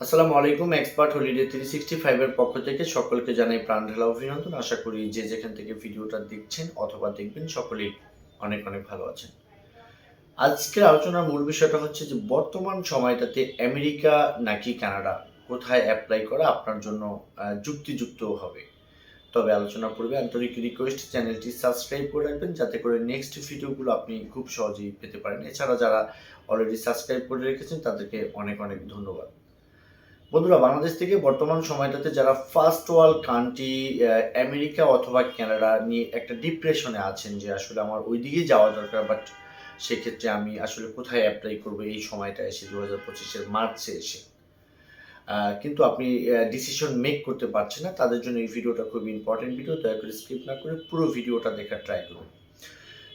আসসালামু আলাইকুম expert holiday three sixty ফাইভের পক্ষ থেকে সকলকে জানাই প্রাণ ঢালা অভিনন্দন। আশা করি যে যেখান থেকে ভিডিওটা দেখছেন অথবা দেখবেন, সকলেই অনেক অনেক ভালো আছেন। আজকের আলোচনার মূল বিষয়টা হচ্ছে যে, বর্তমান সময়টাতে আমেরিকা নাকি কানাডা কোথায় অ্যাপ্লাই করা আপনার জন্য যুক্তিযুক্ত হবে? তবে আলোচনা পূর্বে আন্তরিক রিকোয়েস্ট চ্যানেলটি সাবস্ক্রাইব করে রাখবেন, যাতে করে নেক্সট ভিডিওগুলো আপনি খুব সহজেই পেতে পারেন। এছাড়া যারা অলরেডি সাবস্ক্রাইব করে রেখেছেন, তাদেরকে অনেক অনেক ধন্যবাদ। বন্ধুরা, বাংলাদেশ থেকে বর্তমান সময়টাতে যারা ফার্স্ট ওয়ার্ল্ড কান্ট্রি আমেরিকা অথবা ক্যানাডা নিয়ে একটা ডিপ্রেশনে আছেন যে আসলে আমার ওই দিকেই যাওয়া দরকার বাট সেক্ষেত্রে আমি আসলে কোথায় অ্যাপ্লাই করব এই সময়টা এসে দু হাজার পঁচিশের মার্চে এসে। কিন্তু আপনি ডিসিশন মেক করতে পারছেন না, তাদের জন্য এই ভিডিওটা খুব ইম্পর্টেন্ট ভিডিও দয়া করে স্কিপ না করে পুরো ভিডিওটা দেখার ট্রাই করুন।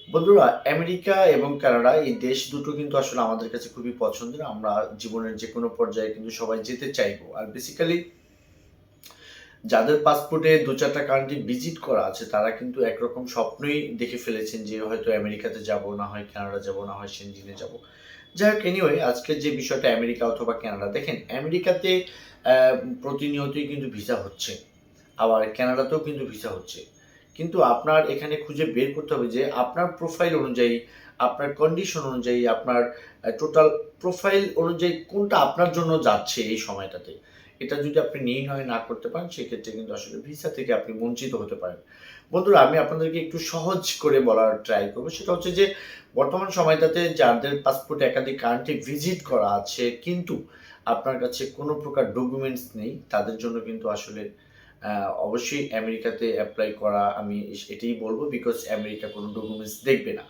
বন্ধুরা, আমেরিকা এবং কানাডা এই দেশ দুটো কিন্তু আসলে আমাদের কাছে খুবই পছন্দের। আমরা জীবনের যে কোনো পর্যায়ে কিন্তু সবাই যেতে চাইব। আর বেসিক্যালি যাদের পাসপোর্টে দু চারটা কান্ট্রি ভিজিট করা আছে, তারা কিন্তু একরকম স্বপ্নই দেখে ফেলেছেন যে হয়তো আমেরিকাতে যাব, না হয় কানাডা যাব, না হয় সেনজিনে যাব। যাই হোক এনিওয়ে আজকের যে বিষয়টা আমেরিকা অথবা কানাডা, দেখেন আমেরিকাতে প্রতিনিয়তই কিন্তু ভিসা হচ্ছে। আবার কানাডাতেও কিন্তু ভিসা হচ্ছে। কিন্তু আপনার এখানে খুঁজে বের করতে হবে যে আপনার প্রোফাইল অনুযায়ী, আপনার কন্ডিশন অনুযায়ী, আপনার টোটাল প্রোফাইল অনুযায়ী কোনটা আপনার জন্য যাচ্ছে এই সময়টাতে। এটা যদি আপনি নির্ণয় না করতে পারেন, সেক্ষেত্রে কিন্তু আসলে ভিসা থেকে আপনি বঞ্চিত হতে পারেন। বন্ধুরা, আমি আপনাদেরকে একটু সহজ করে বলার ট্রাই করব। সেটা হচ্ছে যে, বর্তমান সময়টাতে যাদের পাসপোর্টে একাধিক কান্ট্রি ভিজিট করা আছে, কিন্তু আপনার কাছে কোনো প্রকার ডকুমেন্টস নেই, তাদের জন্য কিন্তু আসলে অবশ্যই আমেরিকাতে অ্যাপ্লাই করা আমি এটাই বলব বিকজ আমেরিকা কোনো ডকুমেন্টস দেখবে না।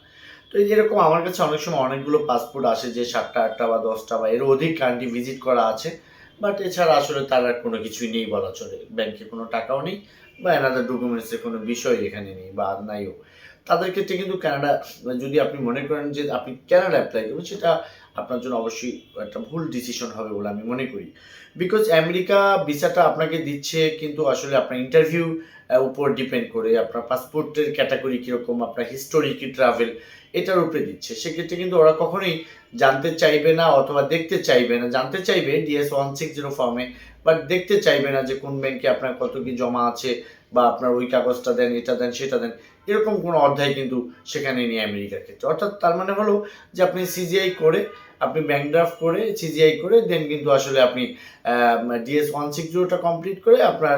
তো এই যেরকম আমার কাছে অনেক সময় অনেকগুলো পাসপোর্ট আসে যে সাতটা, আটটা বা দশটা বা এর অধিক কান্ট্রি ভিজিট করা আছে। বাট এছাড়া আসলে তার আর কোনো কিছুই নেই বলা চলে। ব্যাংকে কোনো টাকাও নেই বা এনাদের ডকুমেন্টসের কোনো বিষয় এখানে নেই বা নাইও। তাদের ক্ষেত্রে কিন্তু কানাডা যদি আপনি মনে করেন যে আপনি কানাডা অ্যাপ্লাই করবেন, সেটা আপনার জন্য অবশ্যই একটা ভুল ডিসিশন হবে বলে আমি মনে করি। বিকজ আমেরিকা ভিসাটা আপনাকে দিচ্ছে, কিন্তু আসলে আপনার ইন্টারভিউ উপর ডিপেন্ড করে আপনার পাসপোর্টের ক্যাটাগরি কীরকম, আপনার হিস্টোরি ট্রাভেল এটার উপরে দিচ্ছে। সেক্ষেত্রে কিন্তু ওরা কখনোই জানতে চাইবে না অথবা দেখতে চাইবে না। জানতে চাইবে ডিএস ওয়ান সিক্স জিরো ফর্মে বাট দেখতে চাইবে না যে কোন ব্যাংকে আপনার কত কি জমা আছে বা আপনার ওই কাগজটা দেন, এটা দেন, সেটা দেন। এরকম কোনো অধ্যায় কিন্তু সেখানে নেই আমেরিকার ক্ষেত্রে। অর্থাৎ তার মানে হলো যে আপনি সিজিআই করে, আপনি ব্যাংক ড্রাফট করে সিজিআই করে দেন কিন্তু আসলে আপনি ডিএস ওয়ান সিক্স জিরোটা কমপ্লিট করে আপনার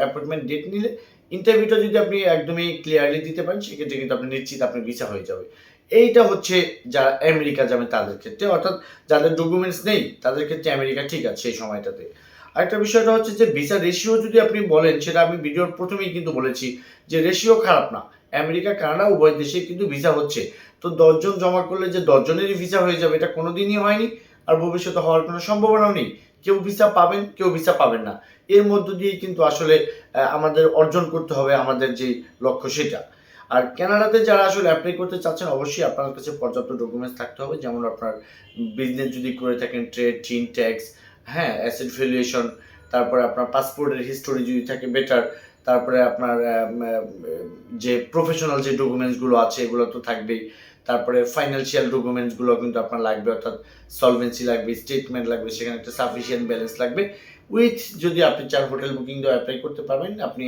অ্যাপয়েন্টমেন্ট ডেট নিলে ইন্টারভিউটা যদি আপনি একদমই ক্লিয়ারলি দিতে পারেন, সেক্ষেত্রে কিন্তু আপনি নিশ্চিত আপনি ভিসা হয়ে যাবে। এইটা হচ্ছে যারা আমেরিকা যাবে তাদের ক্ষেত্রে। অর্থাৎ যাদের ডকুমেন্টস নেই, তাদের ক্ষেত্রে আমেরিকা ঠিক আছে সেই সময়টাতে। আরেকটা বিষয়টা হচ্ছে যে ভিসা রেশিও যদি আপনি বলেন, সেটা আমি ভিডিওর প্রথমেই কিন্তু বলেছি যে রেশিও খারাপ না। আমেরিকা, কানাডা, উভয় দেশে কিন্তু ভিসা হচ্ছে। তো দশজন জমা করলে যে দশজনেরই ভিসা হয়ে যাবে, এটা কোনোদিনই হয়নি আর ভবিষ্যতে হওয়ার কোনো সম্ভাবনাও নেই। কেউ ভিসা পাবেন, কেউ ভিসা পাবেন না। এর মধ্য দিয়ে কিন্তু আসলে আমাদের অর্জন করতে হবে আমাদের যে লক্ষ্য সেটা। আর কানাডাতে যারা আসলে অ্যাপ্লাই করতে চাচ্ছেন, অবশ্যই আপনার কাছে পর্যাপ্ত ডকুমেন্টস থাকতে হবে। যেমন আপনার বিজনেস যদি করে থাকেন ট্রেড চিন ট্যাক্স হ্যাঁ অ্যাসেট ভ্যালুয়েশন তারপরে আপনার পাসপোর্টের হিস্টোরি যদি থাকে বেটার তারপরে আপনার যে প্রফেশনাল যে ডকুমেন্টসগুলো আছে, এগুলো তো থাকবেই। তারপরে ফাইন্যান্সিয়াল ডকুমেন্টসগুলো কিন্তু আপনার লাগবে, অর্থাৎ সলভেন্সি লাগবে স্টেটমেন্ট লাগবে, সেখানে একটা সাফিসিয়েন্ট ব্যালেন্স লাগবে। উইথ যদি আপনি চার হোটেল বুকিং দিয়ে অ্যাপ্লাই করতে পারবেন আপনি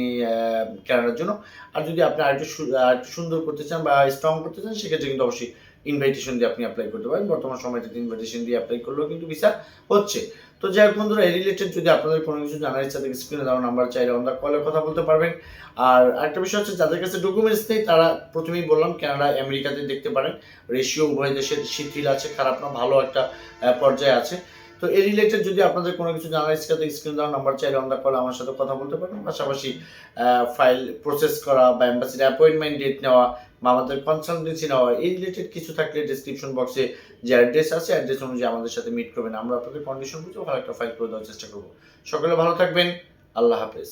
কেনার জন্য। আর যদি আপনি আরেকটু আরেকটু সুন্দর করতে চান বা স্ট্রং করতে চান, সেক্ষেত্রে কিন্তু অবশ্যই ইনভাইটেশন দিয়ে আপনি অ্যাপ্লাই করতে পারেন। বর্তমান সময়টাতে ইনভাইটেশন দিয়ে অ্যাপ্লাই করলেও কিন্তু ভিসা হচ্ছে। তো যাই হোক বন্ধুরা, এই রিলেটেড যদি আপনাদের কোনো কিছু জানার ইচ্ছা থাকে স্ক্রিনে দেওয়া নাম্বার চাইলে আমরা কলে কথা বলতে পারবেন। আর আরেকটা বিষয় হচ্ছে, যাদের কাছে ডকুমেন্টস নেই, তারা প্রথমেই বললাম কানাডা আমেরিকাতে দেখতে পারেন। রেশিও উভয় দেশের শিথিল আছে, খারাপ না, ভালো একটা পর্যায়ে আছে। তো এই রিলেটেড যদি আপনাদের কোনো কিছু জানার ইচ্ছা থাকে স্ক্রিন দেওয়া নাম্বার চাইলে আমরা কলে আমার সাথে কথা বলতে পারেন পাশাপাশি ফাইল প্রসেস করা বা এম্বাসির অ্যাপয়েন্টমেন্ট ডেট নেওয়া বা আমাদের কনসালটেন্সি নেওয়া এই রিলেটেড কিছু থাকলে ডিসক্রিপশন বক্সে যে অ্যাড্রেস আছে অ্যাড্রেস অনুযায়ী আমাদের সাথে মিট করবেন। আমরা আপনাদের কন্ডিশন বুঝে ভালো একটা ফাইল করে দেওয়ার চেষ্টা করব। সকলে ভালো থাকবেন। আল্লাহ হাফেজ।